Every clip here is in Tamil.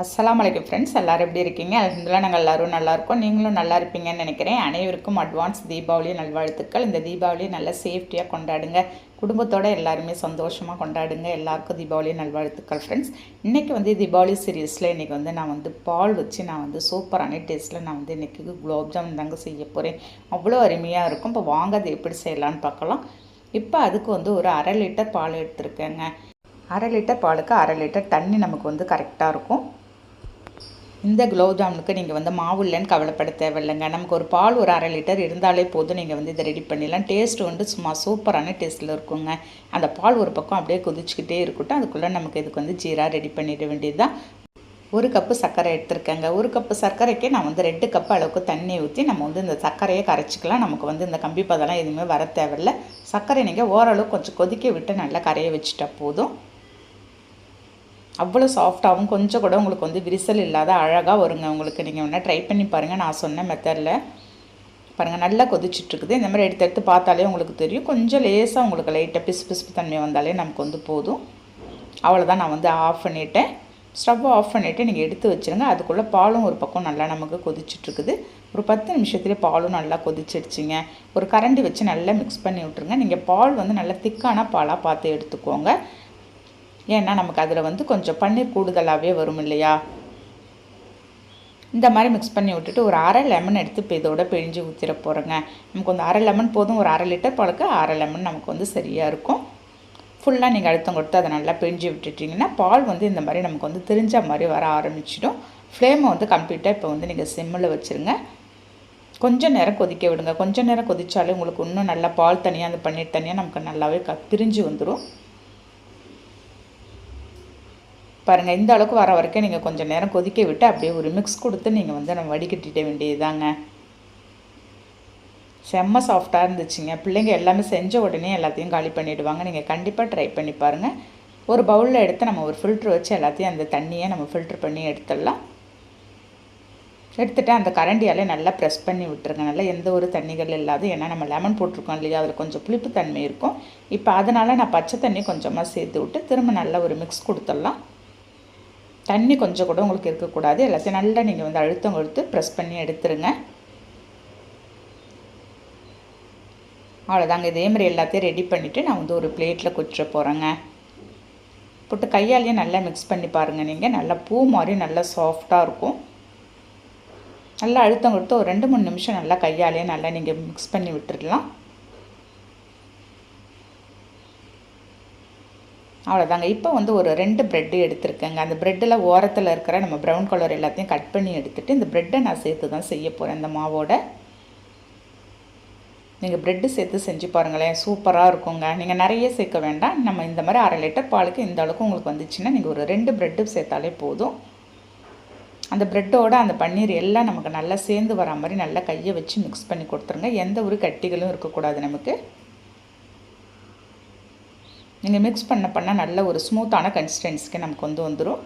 அஸ்லாம் வலைக்கம் ஃப்ரெண்ட்ஸ் எல்லோரும் எப்படி இருக்கீங்க? அலமதுல்லா நாங்கள் எல்லோரும் நல்லாயிருக்கோம் நீங்களும் நல்லா இருப்பீங்கன்னு நினைக்கிறேன். அனைவருக்கும் அட்வான்ஸ் தீபாவளி நல்வாழ்த்துக்கள். இந்த தீபாவளியை நல்லா சேஃப்டியாக கொண்டாடுங்க. குடும்பத்தோட எல்லாருமே சந்தோஷமாக கொண்டாடுங்க. எல்லாருக்கும் தீபாவளி நல்வாழ்த்துக்கள் ஃப்ரெண்ட்ஸ் இன்றைக்கி வந்து தீபாவளி சீரியஸில் இன்றைக்கி வந்து நான் வந்து பால் வச்சு நான் வந்து சூப்பரான டேஸ்ட்டில் நான் வந்து இன்றைக்கி குலோப்ஜாமுன் தாங்க செய்ய போகிறேன் அவ்வளோ அருமையாக இருக்கும். இப்போ வாங்க அது எப்படி செய்யலான்னு பார்க்கலாம். இப்போ அதுக்கு வந்து ஒரு அரை லிட்டர் பால் எடுத்துருக்கேங்க. அரை லிட்டர் பாலுக்கு அரை லிட்டர் தண்ணி நமக்கு வந்து கரெக்டாக இருக்கும். இந்த குலோப் ஜாமுனுக்கு நீங்கள் வந்து மாவு இல்லைன்னு கவலைப்பட தேவையில்லைங்க. நமக்கு ஒரு பால் ஒரு அரை லிட்டர் இருந்தாலே போதும். நீங்கள் வந்து இதை ரெடி பண்ணிடலாம். டேஸ்ட் வந்து சும்மா சூப்பரான டேஸ்ட்டில் இருக்குங்க. அந்த பால் ஒரு பக்கம் அப்படியே கொதிச்சுக்கிட்டே இருக்கட்டும். அதுக்குள்ளே நமக்கு இதுக்கு வந்து ஜீரா ரெடி பண்ணிட வேண்டியது தான் ஒரு கப்பு சர்க்கரை எடுத்திருக்கேங்க. ஒரு கப்பு சர்க்கரைக்கே நான் வந்து ரெண்டு கப்பு அளவுக்கு தண்ணி ஊற்றி நம்ம வந்து இந்த சர்க்கரையை கரைச்சிக்கலாம். நமக்கு வந்து இந்த கம்பி பதெல்லாம் எதுவுமே வர தேவையில்ல. சர்க்கரை நீங்கள் ஓரளவு கொஞ்சம் கொதிக்க விட்டு நல்லா கரைய வச்சுட்டா போதும். அவ்வளோ சாஃப்டாகவும் கொஞ்சம் கூட உங்களுக்கு வந்து விரிசல் இல்லாத அழகாக வருங்க. உங்களுக்கு நீங்கள் வேணால் ட்ரை பண்ணி பாருங்கள் நான் சொன்ன மெத்தடில் பாருங்கள் நல்லா கொதிச்சிட்ருக்குது. இந்த மாதிரி எடுத்து எடுத்து பார்த்தாலே உங்களுக்கு தெரியும். கொஞ்சம் லேசாக உங்களுக்கு லைட்டாக பிசு பிசுப்பு தன்மை வந்தாலே நமக்கு வந்து போதும். அவ்வளோதான் நான் வந்து ஆஃப் பண்ணிவிட்டேன் ஸ்டவ்வை ஆஃப் பண்ணிவிட்டு நீங்கள் எடுத்து வச்சுருங்க. அதுக்குள்ளே பாலும் ஒரு பக்கம் நல்லா நமக்கு கொதிச்சிட்ருக்குது. ஒரு பத்து நிமிஷத்துலேயே பாலும் நல்லா கொதிச்சிடுச்சிங்க. ஒரு கரண்டி வச்சு நல்லா மிக்ஸ் பண்ணி விட்ருங்க நீங்கள் பால் வந்து நல்லா திக்கான பாலாக பார்த்து எடுத்துக்கோங்க. ஏன்னா நமக்கு அதில் வந்து கொஞ்சம் பன்னீர் கூடுதலாகவே வரும் இல்லையா? இந்த மாதிரி மிக்ஸ் பண்ணி விட்டுட்டு ஒரு அரை லெமன் எடுத்து இப்போ இதோட பிழிஞ்சு ஊற்றிட போகிறேங்க நமக்கு வந்து அரை லெமன் போதும் ஒரு அரை லிட்டர் பாலுக்கு அரை லெமன் நமக்கு வந்து சரியாக இருக்கும். ஃபுல்லாக நீங்கள் அழுத்தம் கொடுத்து அதை நல்லா பிழிஞ்சு விட்டுட்டிங்கன்னா பால் வந்து இந்த மாதிரி நமக்கு வந்து தெரிஞ்ச மாதிரி வர ஆரம்பிச்சிடும். ஃப்ளேமை வந்து கம்ப்ளீட்டாக இப்போ வந்து நீங்கள் சிம்மில் வச்சுருங்க. கொஞ்சம் நேரம் கொதிக்க விடுங்க. கொஞ்சம் நேரம் கொதித்தாலே உங்களுக்கு இன்னும் நல்லா பால் தனியாக அந்த பன்னீர் தனியாக நமக்கு நல்லாவே க பிரிஞ்சு வந்துடும் பாருங்கள் இந்த அளவுக்கு வர வரைக்கும் நீங்கள் கொஞ்சம் நேரம் கொதிக்க விட்டு அப்படியே ஒரு மிக்ஸ் கொடுத்து நீங்கள் வந்து நம்ம வடிகட்டிட வேண்டியதுதாங்க. செம்ம சாஃப்டாக இருந்துச்சுங்க. பிள்ளைங்க எல்லாமே செஞ்ச உடனே எல்லாத்தையும் காலி பண்ணிவிடுவாங்க நீங்கள் கண்டிப்பாக ட்ரை பண்ணி பாருங்கள் ஒரு பவுலில் எடுத்து நம்ம ஒரு ஃபில்ட்ரு வச்சு எல்லாத்தையும் அந்த தண்ணியை நம்ம ஃபில்ட்ரு பண்ணி எடுத்துடலாம். எடுத்துகிட்டு அந்த கரண்டியாலே நல்லா ப்ரெஸ் பண்ணி விட்டுருங்க. நல்லா எந்த ஒரு தண்ணிகள் இல்லாது ஏன்னா நம்ம லெமன் போட்டிருக்கோம் இல்லையா? அதில் கொஞ்சம் புளிப்பு தன்மை இருக்கும். இப்போ அதனால் நான் பச்சை தண்ணி கொஞ்சமாக சேர்த்து விட்டு திரும்ப நல்லா ஒரு மிக்ஸ் கொடுத்துடலாம். தண்ணி கொஞ்சம் கூட உங்களுக்கு இருக்கக்கூடாது. எல்லாத்தையும் நல்லா நீங்கள் வந்து அழுத்தம் கொடுத்து ப்ரெஸ் பண்ணி எடுத்துருங்க. அவ்வளோதாங்க இதே மாதிரி எல்லாத்தையும் ரெடி பண்ணிவிட்டு நான் வந்து ஒரு பிளேட்டில் கொச்சிட போகிறேங்க போட்டு கையாலேயே நல்லா மிக்ஸ் பண்ணி பாருங்கள் நீங்கள் நல்லா பூ மாதிரி நல்லா சாஃப்டாக இருக்கும். நல்லா அழுத்தம் கொடுத்து ஒரு ரெண்டு மூணு நிமிஷம் நல்லா கையாலேயே நல்லா நீங்கள் மிக்ஸ் பண்ணி விட்டுடலாம் அவ்வளோதாங்க இப்போ வந்து ஒரு ரெண்டு ப்ரெட்டு எடுத்திருக்கேங்க. அந்த ப்ரெட்டில் ஓரத்தில் இருக்கிற நம்ம ப்ரௌன் கலர் எல்லாத்தையும் கட் பண்ணி எடுத்துகிட்டு இந்த ப்ரெட்டை நான் சேர்த்து தான் செய்ய போகிறேன் இந்த மாவோட. நீங்கள் ப்ரெட்டு சேர்த்து செஞ்சு பாருங்களேன். சூப்பராக இருக்குங்க. நீங்கள் நிறைய சேர்க்க வேண்டாம். நம்ம இந்த மாதிரி அரை லிட்டர் பாலுக்கு இந்த அளவுக்கு உங்களுக்கு வந்துச்சுன்னா நீங்கள் ஒரு ரெண்டு ப்ரெட்டு சேர்த்தாலே போதும். அந்த ப்ரெட்டோட அந்த பன்னீர் எல்லாம் நமக்கு நல்லா சேர்ந்து வர மாதிரி நல்லா கையை வச்சு மிக்ஸ் பண்ணி கொடுத்துருங்க. எந்த ஒரு கட்டிகளும் இருக்கக்கூடாது நமக்கு. நீங்கள் மிக்ஸ் பண்ண பண்ண நல்ல ஒரு ஸ்மூத்தான கன்சிஸ்டன்சிக்கு நமக்கு வந்து வந்துடும்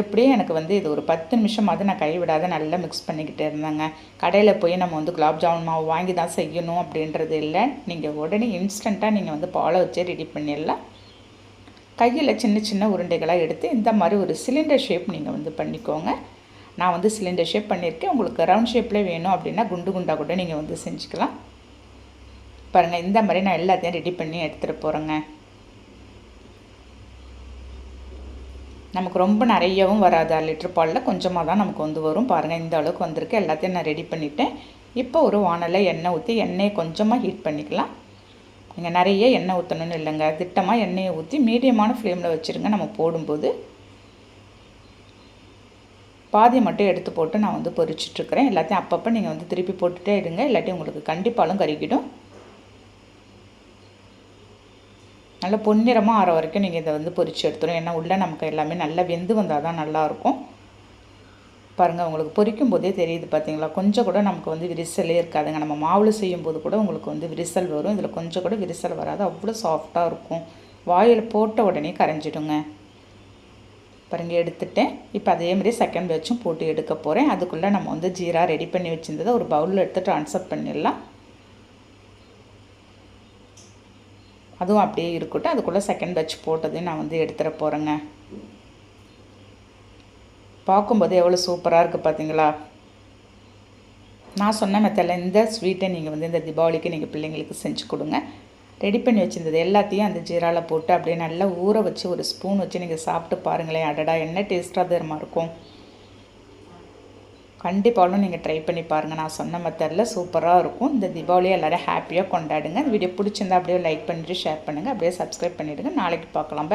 எப்படியும் எனக்கு வந்து இது ஒரு பத்து நிமிஷமாவது நான் கைவிடாத நல்லா மிக்ஸ் பண்ணிக்கிட்டே இருந்தேங்க. கடையில் போய் நம்ம வந்து குலாப் ஜாமுன் மாவு வாங்கி தான் செய்யணும் அப்படின்றது இல்லை. நீங்கள் உடனே இன்ஸ்டண்ட்டாக நீங்கள் வந்து பாலை வச்சே ரெடி பண்ணிடலாம். கையில் சின்ன சின்ன உருண்டைகளாக எடுத்து இந்த மாதிரி ஒரு சிலிண்டர் ஷேப் நீங்கள் வந்து பண்ணிக்கோங்க. நான் வந்து சிலிண்டர் ஷேப் பண்ணியிருக்கேன். உங்களுக்கு ரவுண்ட் ஷேப்பில் வேணும் அப்படின்னா குண்டு குண்டாக கூட நீங்கள் வந்து செஞ்சுக்கலாம். பாருங்கள் இந்த மாதிரி நான் எல்லாத்தையும் ரெடி பண்ணி எடுத்துகிட்டு போகிறேங்க நமக்கு ரொம்ப நிறையவும் வராது. அரை லிட்டர் பாலில் கொஞ்சமாக தான் நமக்கு வந்து வரும். பாருங்கள் இந்த அளவுக்கு வந்திருக்கு. எல்லாத்தையும் நான் ரெடி பண்ணிவிட்டேன் இப்போ ஒரு வானலில் எண்ணெய் ஊற்றி எண்ணெயை கொஞ்சமாக ஹீட் பண்ணிக்கலாம். நீங்கள் நிறைய எண்ணெய் ஊற்றணும்னு இல்லைங்க. திட்டமாக எண்ணெயை ஊற்றி மீடியமான ஃப்ளேமில் வச்சுருங்க. நம்ம போடும்போது பாதி மட்டும் எடுத்து போட்டு நான் வந்து பொரிச்சிட்ருக்கிறேன் எல்லாத்தையும் அப்பப்போ நீங்கள் வந்து திருப்பி போட்டுகிட்டே இருங்க. இல்லாட்டி உங்களுக்கு கண்டிப்பாலும் கருகிடும். நல்ல பொன்னிறமாக ஆற வரைக்கும் நீங்கள் இதை வந்து பொரிச்சு எடுத்துடும் ஏன்னா உள்ளே நமக்கு எல்லாமே நல்லா வெந்து வந்தால் தான் நல்லாயிருக்கும். பாருங்கள் உங்களுக்கு பொரிக்கும் போதே தெரியுது பார்த்தீங்களா? கொஞ்சம் கூட நமக்கு வந்து விரிசலே இருக்காதுங்க. நம்ம மாவில் செய்யும்போது கூட உங்களுக்கு வந்து விரிசல் வரும். இதில் கொஞ்சம் கூட விரிசல் வராது. அவ்வளோ சாஃப்டாக இருக்கும். வாயில் போட்ட உடனே கரைஞ்சிடுங்க. பாருங்கள் எடுத்துட்டேன். இப்போ அதே மாதிரி செகண்ட் பேட்சும் போட்டு எடுக்க போகிறேன் அதுக்குள்ளே நம்ம வந்து ஜீரா ரெடி பண்ணி வச்சுருந்ததை ஒரு பவுலில் எடுத்து ட்ரான்ஸ்ஃபர் பண்ணிடலாம். அதுவும் அப்படியே இருக்கட்டும். அதுக்குள்ளே செகண்ட் பேட்ச் போட்டதையும் நான் வந்து எடுத்துகிட போகிறேங்க பார்க்கும்போது எவ்வளோ சூப்பராக இருக்குது பார்த்தீங்களா நான் சொன்ன மெத்தடில் இந்த ஸ்வீட்டை நீங்கள் வந்து இந்த தீபாவளிக்கு நீங்கள் பிள்ளைங்களுக்கு செஞ்சு கொடுங்க. ரெடி பண்ணி வச்சுருந்தது எல்லாத்தையும் அந்த ஜீராவில் போட்டு அப்படியே நல்லா ஊற வச்சு ஒரு ஸ்பூன் வச்சு நீங்கள் சாப்பிட்டு பாருங்களேன். அடடா என்ன டேஸ்ட்டாக தருமா இருக்கும்? கண்டிப்பாலும் நீங்கள் ட்ரை பண்ணி பாருங்கள் நான் சொன்ன மெத்தடில் சூப்பராக இருக்கும். இந்த தீபாவளியை எல்லோரும் ஹாப்பியாக கொண்டாடுங்க. இந்த வீடியோ பிடிச்சிருந்தா அப்படியே லைக் பண்ணிவிட்டு ஷேர் பண்ணுங்கள் அப்படியே சப்ஸ்கிரைப் பண்ணிவிடுங்க நாளைக்கு பார்க்கலாம்.